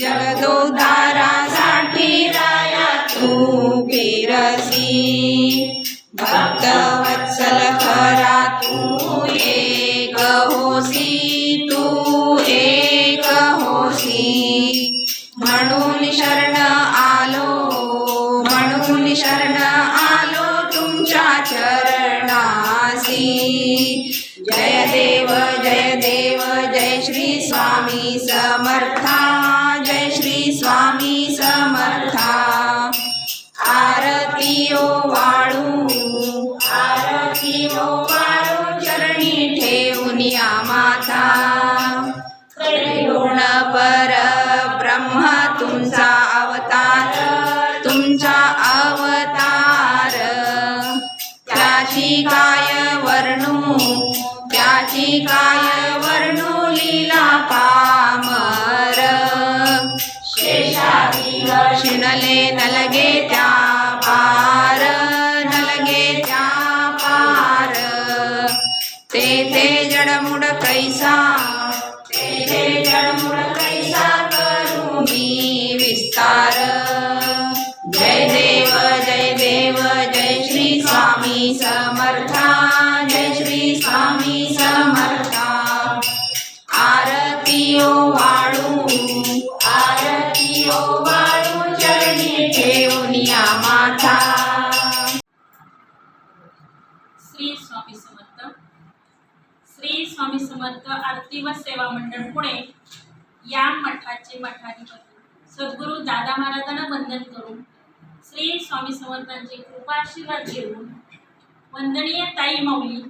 जगदोद्धारासाठी राया तू फिरसी भक्त शिणले नलगे त्या स्वामी आरती व सेवा मंडळ पुणे या मठाचे मठाधिपती. सद्गुरू दादा महाराजांना वंदन करून श्री स्वामी समर्थांचे कृपाशीर्वाद घेऊन वंदनीय ताई माऊली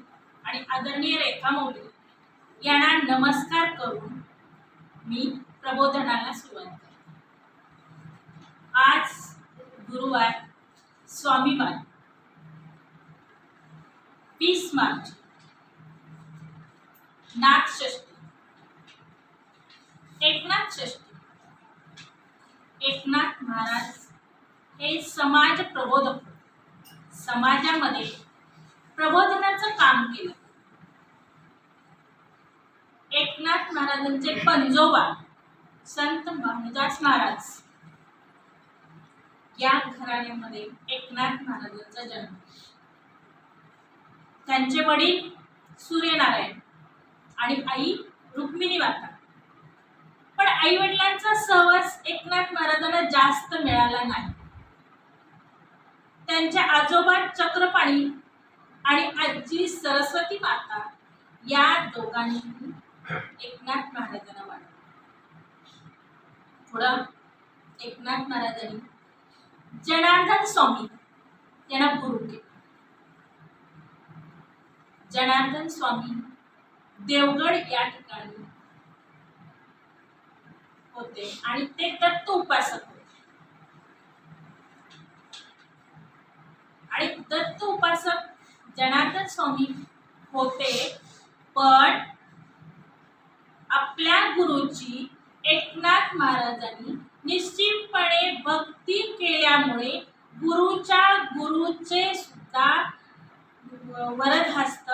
आणि आदरणीय रेखा माऊली यांना नमस्कार करून मी प्रबोधनाला सुरुवात करते. आज गुरुवार स्वामीवार वीस मार्च. नाथषष्ठी. एकनाथ षष्ठी एकनाथ महाराज हे समाज प्रबोधक समाजामध्ये प्रबोधनाचं काम केलं. एकनाथ महाराजांचे पंजोबा संत भानुदास महाराज या घराण्यामध्ये एकनाथ महाराजांचा जन्म. त्यांचे वडील सूर्यनारायण. आणि आई रुक्मिणी माता पण आई वडिलांचा सहवास एकनाथ महाराजांना जास्त मिळाला नाही. त्यांच्या आजोबा चक्रपाणी आणि आजी सरस्वती माता या दोघांनी एकनाथ महाराजांना वाढवलं. पुढं एकनाथ महाराजांनी जनार्दन स्वामी यांना गुरु केले. जनार्दन स्वामी देवगड या ठिकाणी होते. आणि ते दत्त उपासक होते. आणि दत्त उपासक जनार्दन स्वामी होते पण आपल्या गुरुची एकनाथ महाराजांनी निश्चितपणे भक्ती केल्यामुळे गुरुच्या गुरुचे सुद्धा वरदहस्त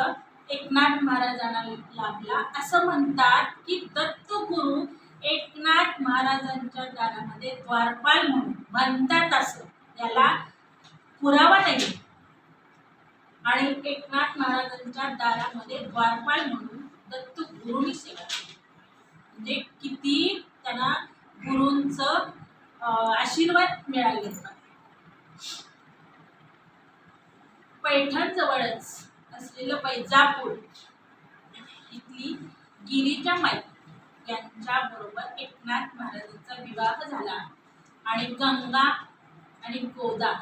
एकनाथ महाराजांना लाभला असं म्हणतात की दत्तगुरु एकनाथ महाराजांच्या दारामध्ये द्वारपाल म्हणून म्हणतात असं. याला पुरावा नाही. आणि एकनाथ महाराजांच्या दारामध्ये द्वारपाल म्हणून दत्तगुरूंनी सेवा केली. म्हणजे किती त्यांना गुरूंचं अं, आशीर्वाद मिळाले. पैठण जवळच असलेलं पैजापूर इथली गिरीजा माई यांच्या बरोबर एकनाथ महाराजांचा विवाह झाला. आणि गंगा आणि गोदा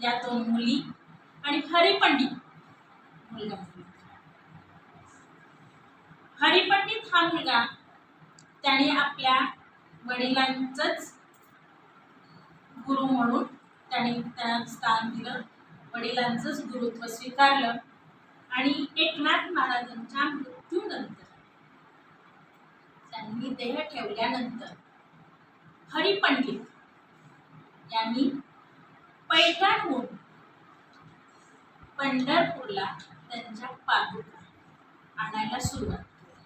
या दोन मुली आणि हरिपंडित मुलगा हरिपंडित हा मुलगा त्याने आपल्या वडिलांचंच गुरु म्हणून त्याने त्यांना स्थान दिलं. वडिलांचंच गुरुत्व स्वीकारलं. आणि एकनाथ महाराजांच्या मृत्यूनंतर त्यांनी देह ठेवल्यानंतर हरिपंडित यांनी पैठणहून पंढरपूरला त्यांच्या पादुका आणायला सुरुवात केली.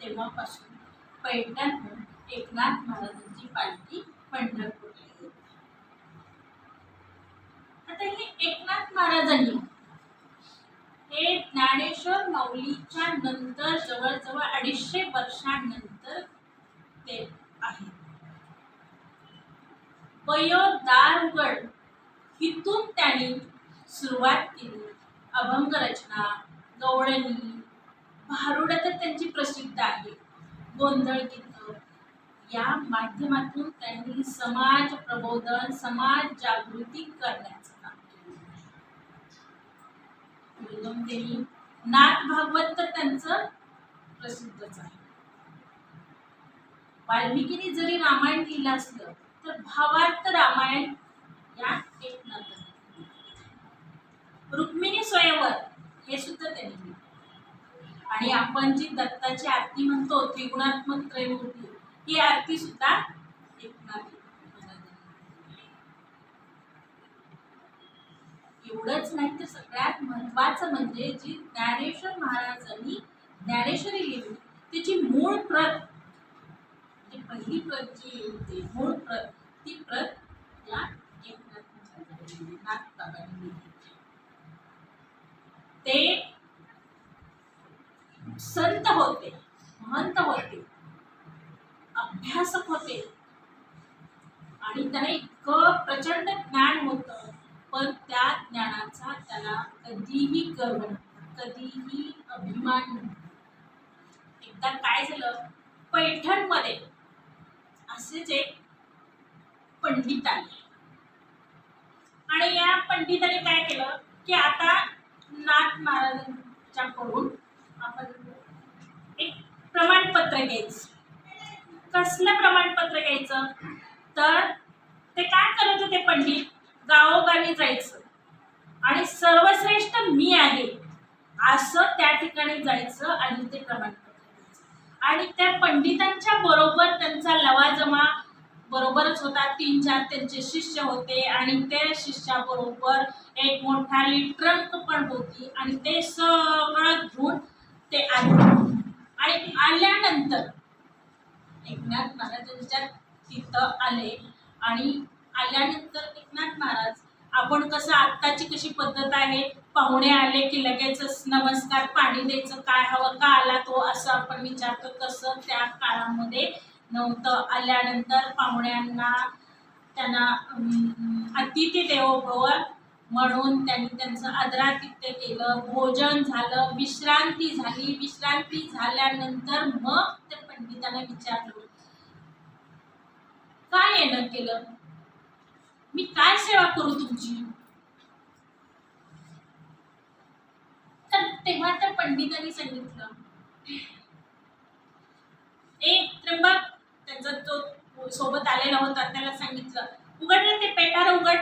तेव्हापासून पैठणहून एकनाथ महाराजांची पालखी पंढरपूरला येते आता हे एकनाथ महाराजांनी हे ज्ञानेश्वर माऊलीच्या नंतर जवळजवळ अडीचशे वर्षांनंतर ते आहे. वयोदारगड इथून त्यांनी सुरुवात केली. अभंग रचना गवळणी भारुड तर त्यांची प्रसिद्ध आहे. गोंधळ गीत या माध्यमातून त्यांनी समाज प्रबोधन समाज जागृती करण्यात काम केलं एकदम त्यांनी नाथ भागवत तर त्यांचं प्रसिद्धच आहे. वाल्मिकीने जरी रामायण लिहिलं असलं तर भावार्थ रामायण या एकनाथ रुक्मिणी स्वयंवर हे सुद्धा त्यांनी लिहिलं. आणि आपण जी दत्ताची आरती म्हणतो त्रिगुणात्मक त्रयमूर्ती ही आरती सुद्धा एकनाथ महाराजांनी एवढंच नाही तर सगळ्यात महत्वाचं म्हणजे जी ज्ञानेश्वर महाराजांनी ज्ञानेश्वरी लिहिली त्याची मूळ प्रत म्हणजे पहिली प्रत जी होती मूळ प्रत ती प्रत या एकनाथ ते संत होते महंत होते अभ्यासक होते. आणि त्यांना इतकं प्रचंड ज्ञान होतं. पण त्या ज्ञानाचा त्याला कधीही गर्व कधीही अभिमान एकदा काय झालं? पैठणमध्ये असेच एक पंडित आले. आणि या पंडिताने काय केलं? की आता नाथ महाराजांच्याकडून आपण एक प्रमाणपत्र घ्यायचं. कसलं प्रमाणपत्र घ्यायचं? तर ते काय करत होते पंडित? गावोगावी जायचं. आणि सर्वश्रेष्ठ मी आहे असं त्या ठिकाणी जायचं आणि ते प्रमाणपत्र. आणि त्या पंडितांच्या बरोबर त्यांचा लवाजमा बरोबरच होता. तीन चार त्यांचे शिष्य होते आणि त्या शिष्याबरोबर एक मोठा ट्रंक पण होती आणि ते सगळं घेऊन ते आले. आणि आल्यानंतर एकनाथ महाराजांच्या तिथं आले आणि आल्यानंतर एकनाथ महाराज आपण कसं आत्ताची कशी पद्धत आहे? पाहुणे आले की लगेचच नमस्कार पाणी द्यायचं काय हवं का आला तो? असं आपण विचारतो. तसं त्या काळामध्ये नव्हतं. आल्यानंतर पाहुण्यांना त्यांना अतिथी देवभव म्हणून त्यांनी त्यांचं आदरातिथ्य केलं. भोजन झालं विश्रांती झाली. विश्रांती झाल्यानंतर मग त्या पंडितांना विचारलं. काय येणं केलं? मी काय सेवा करू तुमची? तर तेव्हा त्या पंडितांनी सांगितलं. एक त्र्यंबक त्यांचा जो सोबत आलेला होता त्याला सांगितलं उघडलं ते पेटार उघड.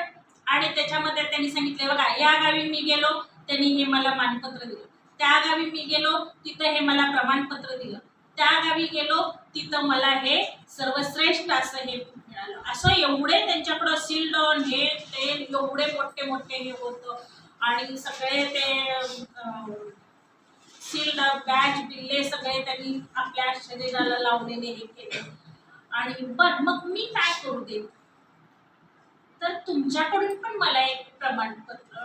आणि त्याच्यामध्ये त्यांनी सांगितले बघा या गावी मी गेलो त्यांनी हे मला मानपत्र दिलं. त्या गावी मी गेलो तिथं हे मला प्रमाणपत्र दिलं. त्या गावी गेलो तिथं मला हे सर्वश्रेष्ठ असं हे मिळालं. असं एवढे त्यांच्याकडं सिल्डॉन हे ते एवढे मोठे मोठे हे होतं. आणि सगळे ते सील्ड बॅच बिल्ले सगळे त्यांनी आपल्या शरीराला लावलेले हे केले. आणि बर मग मी काय करू दे? तर तुमच्याकडून पण मला एक प्रमाणपत्र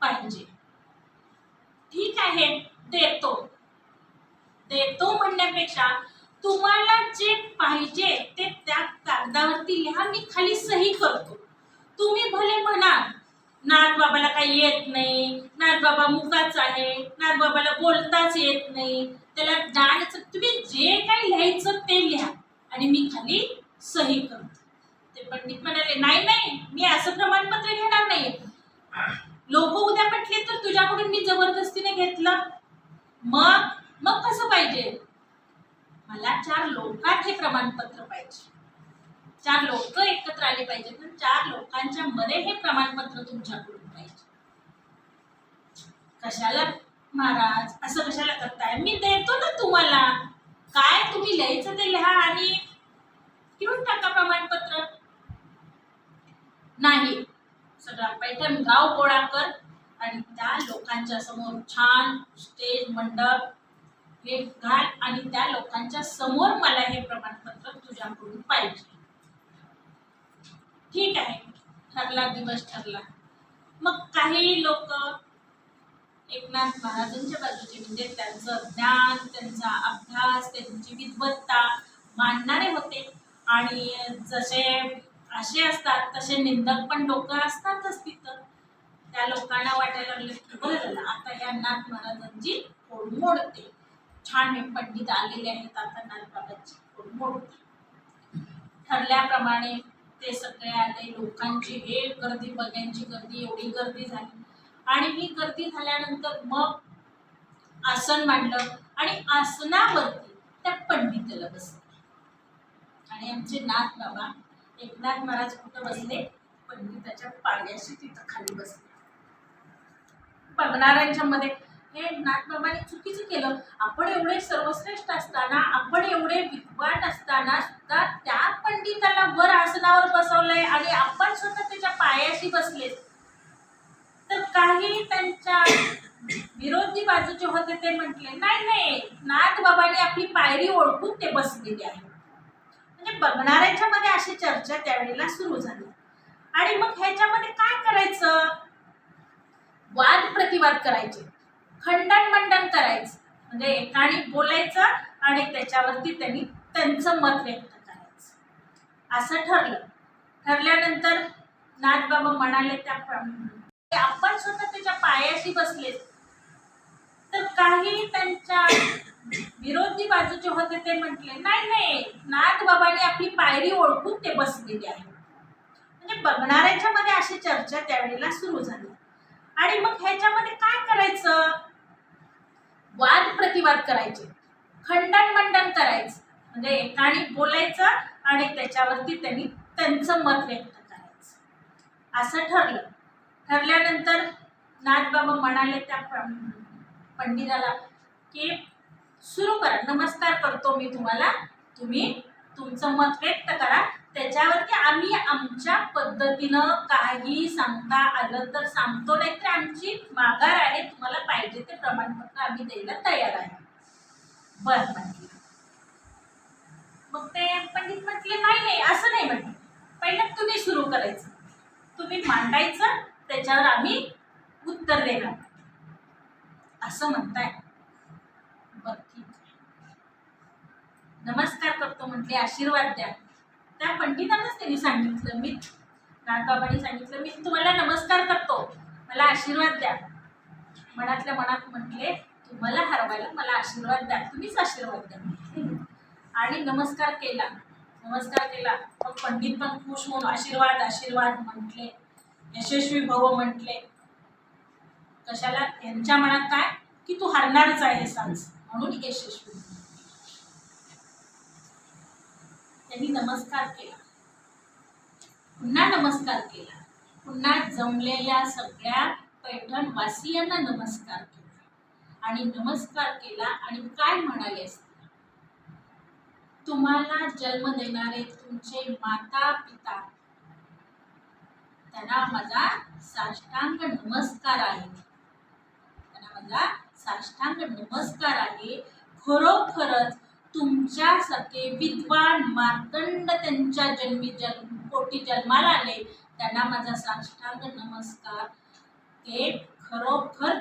पाहिजे. ठीक आहे. देतो म्हणण्यापेक्षा तुम्हाला जे पाहिजे ते त्या कागदावरती लिहा मी खाली सही करतो. तुम्ही भले म्हणा नाथ बाबाला काही येत नाही नाथ बाबा मुकाच आहे नाथ बाबाला बोलताच येत नाही त्याला ज्ञानच तुम्ही जे काही लिहायचं ते लिहा आणि मी खाली सही करतो. ते पंडित म्हणाले नाही नाही मी असं प्रमाणपत्र घेणार नाही लोक उद्या म्हटले तर तुझ्याकडून मी जबरदस्तीने घेतलं. मग पाहिजे. मला चार लोकात हे प्रमाणपत्र पाहिजे. चार लोक एकत्र आले पाहिजे पण चार लोकांच्या मध्ये हे प्रमाणपत्र तुमच्याकडून पाहिजे. कशाला महाराज? असं कशाला करताय? मी देतो ना तुम्हाला. काय तुम्ही लिहायचं ते लिहा आणि घेऊन टाका प्रमाणपत्र. नाही. सगळा पैठण गाव गोळा कर आणि त्या लोकांच्या समोर छान स्टेज मंडप हे घाल आणि त्या लोकांच्या समोर मला हे प्रमाणपत्र तुझ्याकडून पाहिजे. ठीक आहे. ठरला दिवस ठरला. मग काही लोक एकनाथ महाराजांच्या बाजूचे म्हणजे त्यांचं ज्ञान त्यांचा अभ्यास त्यांची विद्वत्ता मानणारे होते. आणि जसे असे असतात तसे निंदक पण लोक असतातच तिथं. त्या लोकांना वाटायला लागले की बरं झालं आता या नाथ महाराजांची फोड मोडते? छान हे पंडित आलेले आहेत आता नाथबाबांची फोड ठरल्याप्रमाणे ते सगळे आले. लोकांची हे गर्दी बघ्यांची गर्दी एवढी गर्दी झाली. आणि ही गर्दी झाल्यानंतर मग आसन मांडलं आणि आसनावरती त्या पंडिताला बसले. आणि आमचे नाथ बाबा एकनाथ महाराज कुठं बसले? पंडिताच्या पाण्याशी तिथं खाली बसले. बघणाऱ्यांच्या मध्ये हे नाथबाबाने चुकीचं केलं. आपण एवढे सर्वश्रेष्ठ असताना आपण एवढे विद्वान असताना सुद्धा त्या पंडिताला वर आसनावर बसवलंय आणि आपण स्वतः त्याच्या पायाशी बसले. तर काही त्यांच्या विरोधी बाजूचे होते ते म्हटले नाही नाही नाथबाबाने आपली पायरी ओळखून ते बसलेले आहे म्हणजे बघणाऱ्यांच्या मध्ये अशी चर्चा त्यावेळेला सुरू झाली. आणि मग ह्याच्यामध्ये काय करायचं? वाद प्रतिवाद करायचे. खंडन मंडन करायचं. म्हणजे एकाने बोलायचं आणि त्याच्यावरती त्यांनी त्यांचं मत व्यक्त करायचं. असं ठरलं. ठरल्यानंतर नाथबाबा म्हणाले त्या आपण स्वतः त्याच्या पायाशी बसले तर काही त्यांच्या विरोधी बाजूचे होते ते म्हटले नाही नाही. नाथबाबाने आपली पायरी ओळखून ते बसलेले आहे म्हणजे बघणाऱ्यांच्या मध्ये अशी चर्चा त्यावेळेला सुरू झाली. आणि मग ह्याच्यामध्ये काय करायचं? वाद प्रतिवाद करायचे. खंडन मंडन करायचं. म्हणजे एकाने बोलायचं आणि त्याच्यावरती त्यांनी त्यांचं मत व्यक्त करायचं. असं ठरलं. ठरल्यानंतर नाथबाबा म्हणाले त्या पंडिताला की सुरू करा. नमस्कार करतो मी तुम्हाला. तुम्ही तुमचं मत व्यक्त करा. त्याच्यावरती आम्ही आमच्या पद्धतीनं काही सांगता आलं तर सांगतो नाही तर आमची माघार आहे तुम्हाला पाहिजे ते प्रमाणपत्र आम्ही द्यायला तयार आहे. बर म्हटलं. मग ते पंडित म्हटले नाही नाही असं नाही म्हटलं. पहिलं तुम्ही सुरू करायचं. तुम्ही मांडायचं त्याच्यावर आम्ही उत्तर देणार. असं म्हणताय. बर ठीक आहे. नमस्कार करतो म्हटले आशीर्वाद द्या. त्या पंडितांनाच त्यांनी सांगितलं मी नाथबाबांनी सांगितलं मी तुम्हाला नमस्कार करतो. मला आशीर्वाद द्या. मनातल्या मनात म्हटले तुम्हाला हरवायला मला आशीर्वाद द्या. तुम्हीच आशीर्वाद द्या. आणि नमस्कार केला. नमस्कार केला. मग पंडित पण खुश होऊन आशीर्वाद आशीर्वाद म्हटले. यशस्वी भव म्हटले. कशाला? यांच्या मनात काय? की तू हरणारच आहे आज. म्हणून यशस्वी. त्यांनी नमस्कार केला. पुन्हा नमस्कार केला. पुन्हा जमलेल्या सगळ्या पैठण वासियांना नमस्कार केला. आणि नमस्कार केला आणि काय म्हणाले असते तुम्हाला जन्म देणारे तुमचे माता पिता त्यांना माझा साष्टांग नमस्कार आहे. त्यांना माझा साष्टांग नमस्कार आहे. खरोखरच तुमच्यासारखे विद्वान मार्तंड त्यांच्या जन्मी जन्म पोटी जन्माला आले. त्यांना माझा साष्टांग नमस्कार. ते खरोखर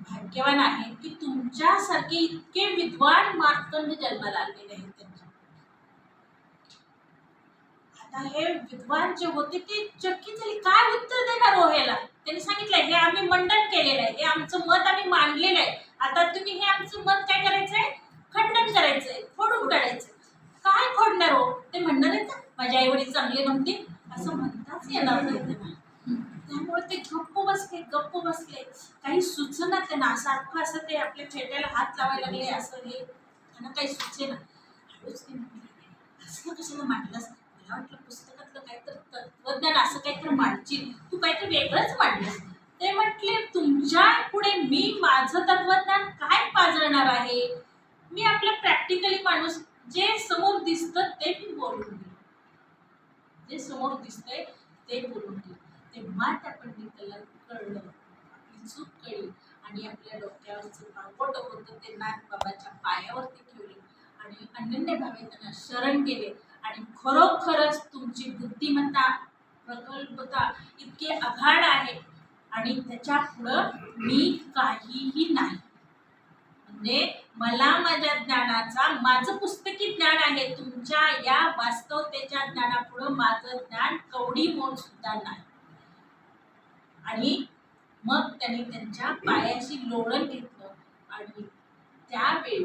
भाग्यवान आहेत की तुमच्यासारखे इतके विद्वान मार्तंड जन्माला आलेले आहेत त्यांच्या. आता हे विद्वान जे होते ते चक्की झाली काय उत्तर देणार हो रोहेला त्यांनी सांगितलंय हे आम्ही मंडन केलेलं आहे. हे आमचं मत आम्ही मांडलेलं आहे. आता तुम्ही हे आमचं मत काय करायचंय? खंडन करायचंय फोडून काढायचंय. काय खोडणार हो? ते म्हणणार आहेत ना माझ्या आई वडील चांगले नव्हते. असं म्हणताच येणार नाही त्यांना त्यामुळे ते गप्प बसले गप्प बसले. काही सुचना त्यांना सारखं असं ते आपल्या फेट्याला हात लावायला लागले असं हे. त्यांना काही सुचेना हळूच ते म्हणाले, असं कशाला मांडलंस? मला वाटलं पुस्तकातलं काहीतरी तत्वज्ञान असं काहीतरी मांडशील. तू काहीतरी वेगळंच मांडलंस ते म्हटले तुमच्यापुढे मी माझं तत्वज्ञान काय पाजळणार आहे मी आपलं प्रॅक्टिकली माणूस जे समोर दिसतं ते मी बोलून गेलो जे समोर दिसतंय ते बोलून गेलो तेव्हा त्या पंडिताला कळलं आपली चूक कळली आणि आपल्या डोक्यावरचं पावट होतं ते नागबाबाच्या पायावरती ठेवले आणि अनन्य भावे त्यांना शरण केले आणि खरोखरच तुमची बुद्धिमत्ता प्रकल्पता इतके अघाड आहे आणि त्याच्या पुढं मी काहीही नाही. म्हणजे मला माझ्या ज्ञानाचा माझं पुस्तकी ज्ञान आहे. तुमच्या या वास्तवतेच्या ज्ञानापुढं माझं ज्ञान कवडी मोड सुद्धा नाही. आणि मग त्यांनी त्यांच्या पायाशी लोळण घेतलं. आणि त्यावेळी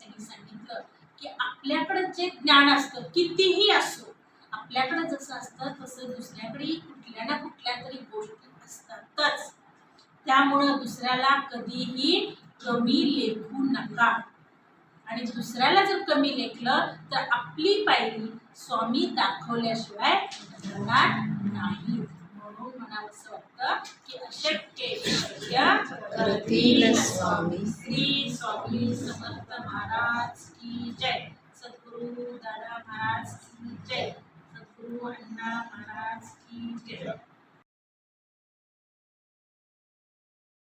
त्यांनी सांगितलं की आपल्याकडं जे ज्ञान असतं कितीही असो आपल्याकडं जसं असतं तसं दुसऱ्याकडे कुठल्या ना कुठल्या तरी गोष्टी असतातच. त्यामुळं दुसऱ्याला कधीही कमी लेखू नका. आणि दुसऱ्याला जर कमी लेखलं तर आपली पायरी स्वामी दाखवल्याशिवाय होणार नाही. म्हणून मला असं वाटतं की अशक्य स्वामी. श्री स्वामी समर्थ महाराज की जय. सद्गुरु दादा महाराज की जय. सद्गुरु अण्णा महाराज की जय.